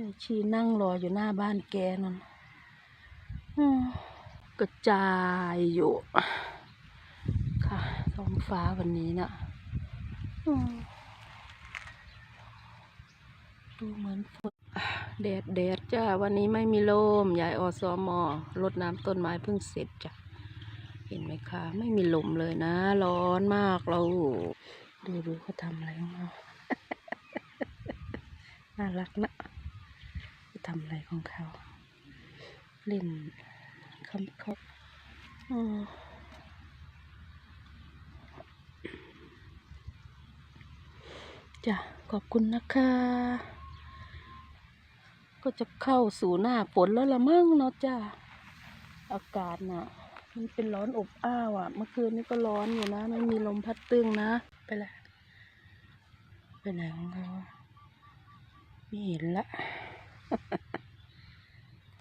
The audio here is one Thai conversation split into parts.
ยายชีนั่งรออยู่หน้าบ้านแกนั่นกระจายอยู่ ค่ะท้องฟ้าวันนี้น่ะดูเหมือนฝนแดดแดดจ้า วันนี้ไม่มีลมยายอสมอรดน้ำต้นไม้เพิ่งเสร็จจ้ะ เห็นไหมคะ ไม่มีลมเลยนะ ร้อนมากเรา ดูดูเขาทำอะไรของเขาน่ารักนะ ทำอะไรของเขา เล่นคำเขาอืมจ้ะขอบคุณนะคะ ก็จะเข้าสู่หน้าฝนแล้วละมั้งเนาะจ้ะอากาศน่ะ มันเป็นร้อนอบอ้าวอะ เมื่อคืนนี้ก็ร้อนอยู่นะ ไม่มีลมพัดตึงนะ ไปละไปไหนของเขาไม่เห็นละ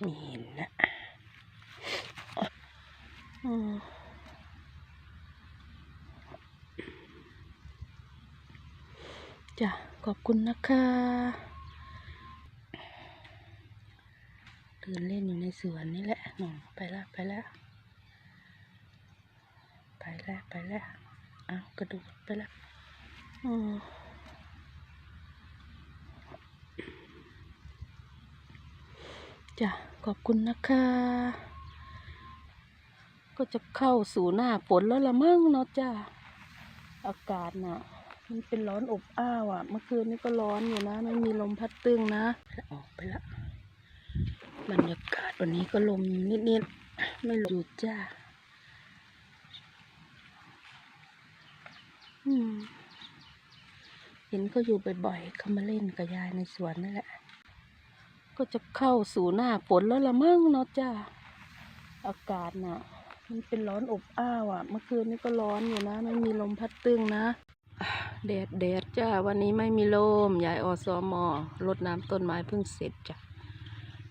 ม่เห็นละอืมจ้ะขอบคุณนะคะเดินเล่นอยู่ในสวนนี่แหละหนูไปละไปละไปละไปละเอากระโดดไปละอืม จ้ะขอบคุณนะคะ ก็จะเข้าสู่หน้าฝนแล้วละมั้งเนาะจ้ะอากาศน่ะ มันเป็นร้อนอบอ้าวอะ เมื่อคืนนี้ก็ร้อนอยู่นะ ไม่มีลมพัดตึงนะออกไปละบรรยากาศวันนี้ก็ลมนิดๆไม่หยุดจ้าเห็นเขาอยู่บ่อยๆเขามาเล่นกับยายในสวนนั่นแหละ ก็จะเข้าสู่หน้าฝนแล้วละมั้งเนาะจ้าอากาศน่ะ มันเป็นร้อนอบอ้าวอะ เมื่อคืนนี้ก็ร้อนอยู่นะ ไม่มีลมพัดตึงนะแดดแดดจ้า วันนี้ไม่มีลมยายอสมอรดน้ำต้นไม้เพิ่งเสร็จจ้ะ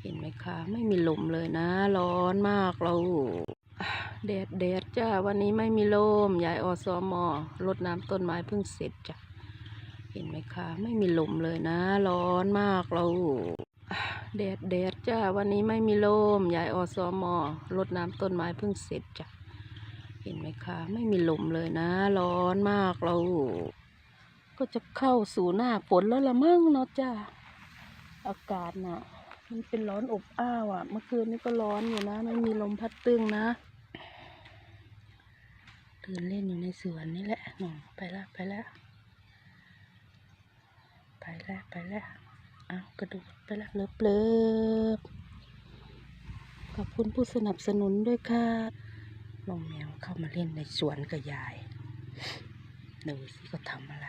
เห็นไหมคะ ไม่มีลมเลยนะ ร้อนมากเราแดดแดดจ้า วันนี้ไม่มีลมยายอสมอรดน้ำต้นไม้เพิ่งเสร็จจ้ะเห็นไหมคะ ไม่มีลมเลยนะ ร้อนมากเรา แดดแดดจ้า วันนี้ไม่มีลมยายอสมอรดน้ำต้นไม้เพิ่งเสร็จจ้ะ เห็นไหมคะ ไม่มีลมเลยนะ ร้อนมากเรา ก็จะเข้าสู่หน้าฝนแล้วละมั้งเนาะจ้าอากาศน่ะ มันเป็นร้อนอบอ้าวอะ เมื่อคืนนี้ก็ร้อนอยู่นะ ไม่มีลมพัดตึงนะเดินเล่นอยู่ในสวนนี่แหละหนูไปละไปละไปละไปละ เอากระโดดไปละเลิบเลิบขอบคุณผู้สนับสนุนด้วยค่ะน้องแมวเข้ามาเล่นในสวนกับยายดูสิเขาทำอะไร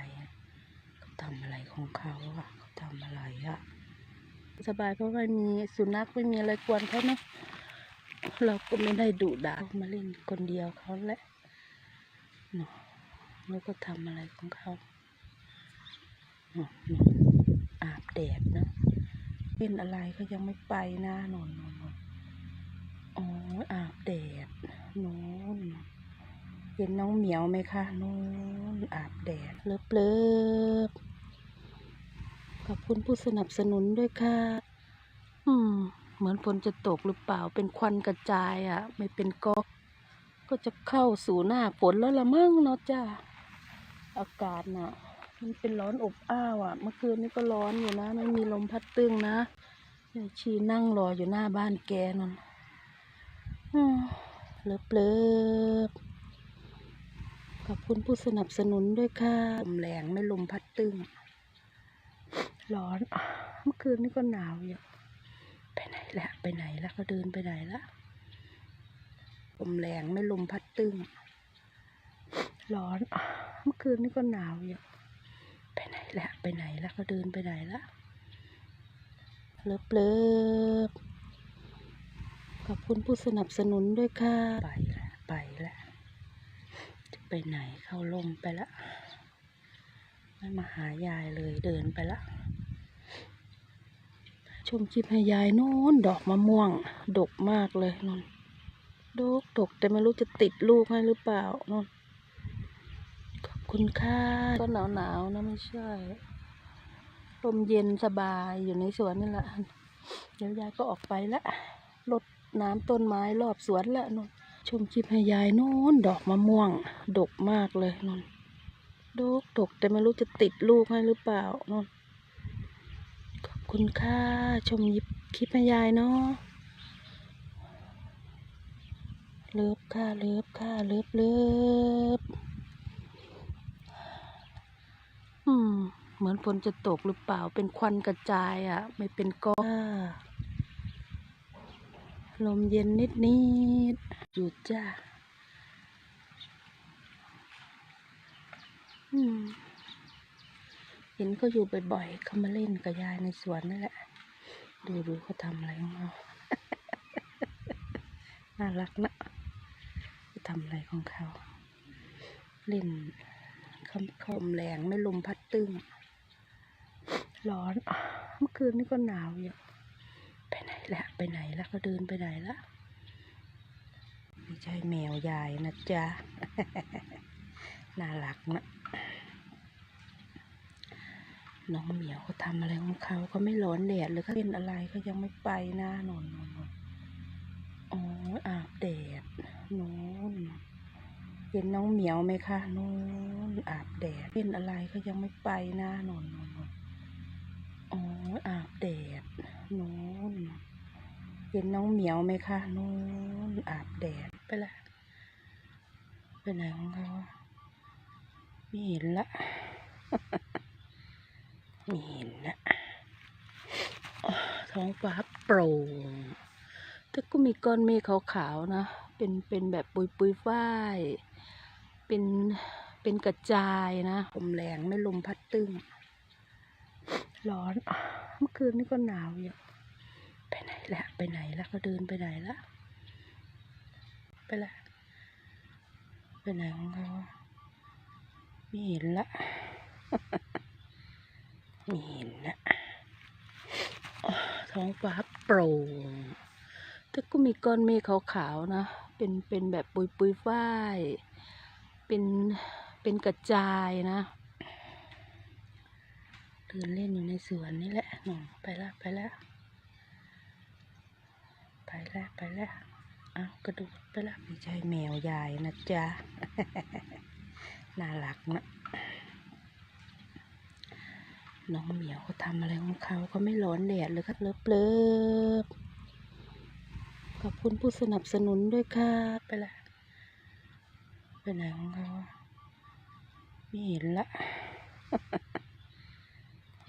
เขาทำอะไรของเขาอะเขาทำอะไรอะสบายเพราะว่ามีสุนัขไม่มีอะไรกวนเขาเนาะเราก็ไม่ได้ดุด่าเขามาเล่นคนเดียวเขาแหละเนาะแล้วก็ทำอะไรของเขาเนาะ อาบแดดนะเป็นอะไรเขายังไม่ไปนะนนนนนอ๋ออาบแดดน้นเห็นน้องเหมียวไหมคะน้นอาบแดดเลิบเลิบขอบคุณผู้สนับสนุนด้วยค่ะ อืม เหมือนฝนจะตกหรือเปล่าเป็นควันกระจายอะ่ะ ไม่เป็นก๊อกก็จะเข้าสู่หน้าฝนแล้วละมั้งเนาะจ้าอากาศน่ะ มันเป็นร้อนอบอ้าวอะ่ะ เมื่อคืนนี้ก็ร้อนอยู่นะ ไม่มีลมพัดตึงนะยายชีนั่งรออยู่หน้าบ้านแกนั่นเลิบเลิบขอบคุณผู้สนับสนุนด้วยค่ะลมแรงไม่ลมพัดตึง ร้อน เมื่อคืนนี้ก็หนาวอยู่ ไปไหนละไปไหนละเขาเดินไปไหนละลมแรงไม่ลมพัดตึง ร้อน เมื่อคืนนี้ก็หนาวอยู่ ละไปไหนละเขาเดินไปไหนละเลิบเลิบขอบคุณผู้สนับสนุนด้วยค่ะ ไปละไปละจะไปไหนเข้าลมไปละไม่มาหายายเลยเดินไปละชมคลิปให้ยายโน้นดอกมะม่วง ดกมากเลยนนดกดกแต่ไม่รู้จะติดลูกให้หรือเปล่านนขอบ คุณค่ะก็หนาวหนาวนะไม่ใช่ลมเย็นสบายอยู่ในสวนนี่แหละเดี๋ยวยายก็ออกไปละรดน้ำต้นไม้รอบสวนละนนชมคลิปให้ยายโน่นดอกมะม่วง ดกมากเลยนนดกดกแต่ไม่รู้จะติดลูกให้หรือเปล่านนขอบคุณค่ะชมยิบคลิปให้ยายเนาะเลิฟค่ะเลิฟค่ะเลิฟเลิฟอืม เหมือนฝนจะตกหรือเปล่า เป็นควันกระจายอะ ไม่เป็นก้อนลมเย็นนิดนิดๆอยู่จ้าอืมเห็นเขาอยู่บ่อยๆเขามาเล่นกับยายในสวนนั่นแหละ ดูดูเขาทำอะไรของเขาน่ารักนะเขาทำอะไรของเขา เล่นคำคมแรงไม่ลมพัดตึ้ง ร้อน เมื่อคืนนี่ก็หนาวอยู่ ไปไหนละไปไหนละก็เดินไปไหนละไม่ใช่แมวยายนะจ๊ะ น่ารักนะ น้องเหมียวเขาทำอะไรของเขาเขาไม่ร้อนแดดหรือเขาเล่นอะไรเขายังไม่ไปนะนนนนนอ๋ออาบแดดนู้นเห็นน้องเหมียวไหมคะนู้นอาบแดดเล่นอะไรเขายังไม่ไปนะนนนนน อ๋อาบแดดนู้นเห็นน้องเหมียวไหมคะนู้นอาบแดดไปละไปไหนของเขาไม่เห็นละไม่เห็นนะท้องฟ้าโปร่งแต่ก็มีก้อนเมฆขาวๆนะ เป็นเป็นแบบปุยปุยๆฝ้าย เป็นเป็นกระจายนะลมแรงไม่ลมพัดตึ้ง ร้อน เมื่อคืนนี่ก็หนาวอยู่ ไปไหนละไปไหนละก็เดินไปไหนละไปละ ไปไหนของเขาไม่เห็นละไม่เห็นนะท้องฟ้าโปร่ง แต่ก็มีก้อนเมฆขาวๆนะ เป็น เป็นแบบปุยปุยๆฝ้าย เป็น เป็นกระจายนะ เดินเล่นอยู่ในสวนนี่แหละหนูไปละไปละไปละไปละเอากระดูกไปละไม่ใช่แมวยายนะจ๊ะ น่ารักนะน้องเหมียวเขาทำอะไรของเขาเขาไม่ร้อนแดดหรือเขาเลิฟเลิฟขอบคุณผู้สนับสนุนด้วยค่ะไปละไปไหนของเขาไม่เห็นละ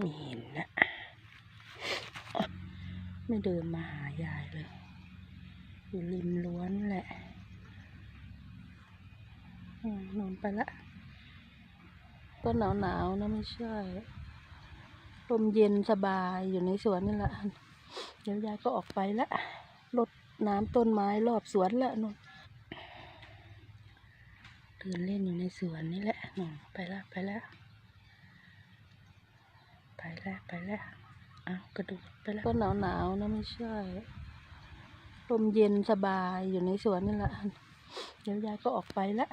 ไม่เห็นนะไม่เดินมาหายายเลย อยู่ริมล้วนแหละนอนไปละ ก็หนาวหนาวๆนะไม่ใช่ ลมเย็นสบายอยู่ในสวนนี่แหละ เดี๋ยวยายก็ออกไปละรดน้ำต้นไม้รอบสวนละนนเดินเล่นอยู่ในสวนนี่แหละนนไปละไปละ ไปและไปและเอากระดูกไปและก็หนาวหนาวนะไม่ใช่ลมเย็นสบายอยู่ในสวนนี่แหละเดี๋ยวยายก็ออกไปละ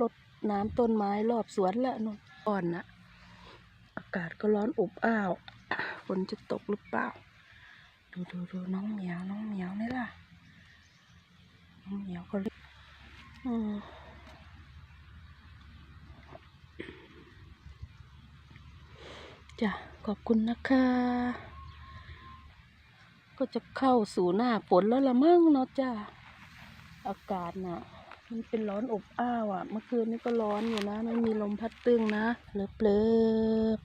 รดน้ำต้นไม้รอบสวนละนนอ่อนนะอากาศก็ร้อนอบอ้าวฝนจะตกหรือเปล่า ดูดูดูน้องเหมียวน้องเหมียวนี่ล่ะน้องเหมียวก็อืมจ้ะ ขอบคุณนะคะ ก็จะเข้าสู่หน้าฝนแล้วละมั่งเนาะจ้ะอากาศน่ะ มันเป็นร้อนอบอ้าวอะ เมื่อคืนนี้ก็ร้อนอยู่นะ ไม่มีลมพัดตึงนะเลิบเลิบ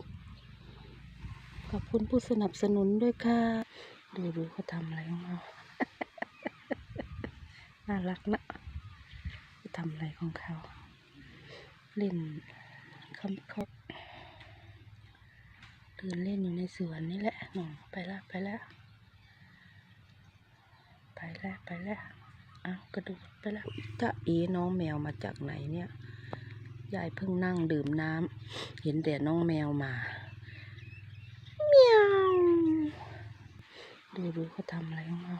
ขอบคุณผู้สนับสนุนด้วยค่ะ ดูดูเขาทำอะไรของเขาน่ารักนะเขาทำอะไรของเขา เล่นคำเขา เดินเล่นอยู่ในสวนนี่แหละหนูไปละไปละไปละไปละเอากระดูกไปละถ้าอีน้องแมวมาจากไหนเนี่ยยายเพิ่งนั่งดื่มน้ำเห็นแต่น้องแมวมาเมียวดูดูเขาทำอะไรของเขา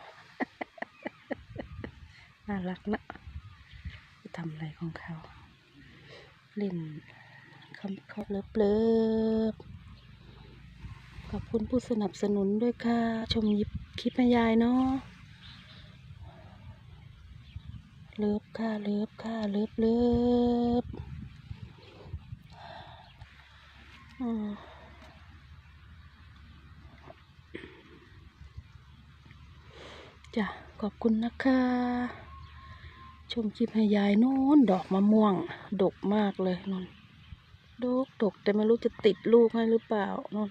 น่ารักนะเขาทำอะไรของเขาเล่นคำเขาเลิฟเลิฟ ขอบคุณผู้สนับสนุนด้วยค่ะ ชมยิบคลิปแม่ยายเนาะเลิฟค่ะเลิฟค่ะเลิฟเลิฟจ้ะขอบคุณนะคะ ชมคลิปให้ยายโน้นดอกมะม่วง ดกมากเลยนนดกดกแต่ไม่รู้จะติดลูกให้หรือเปล่านน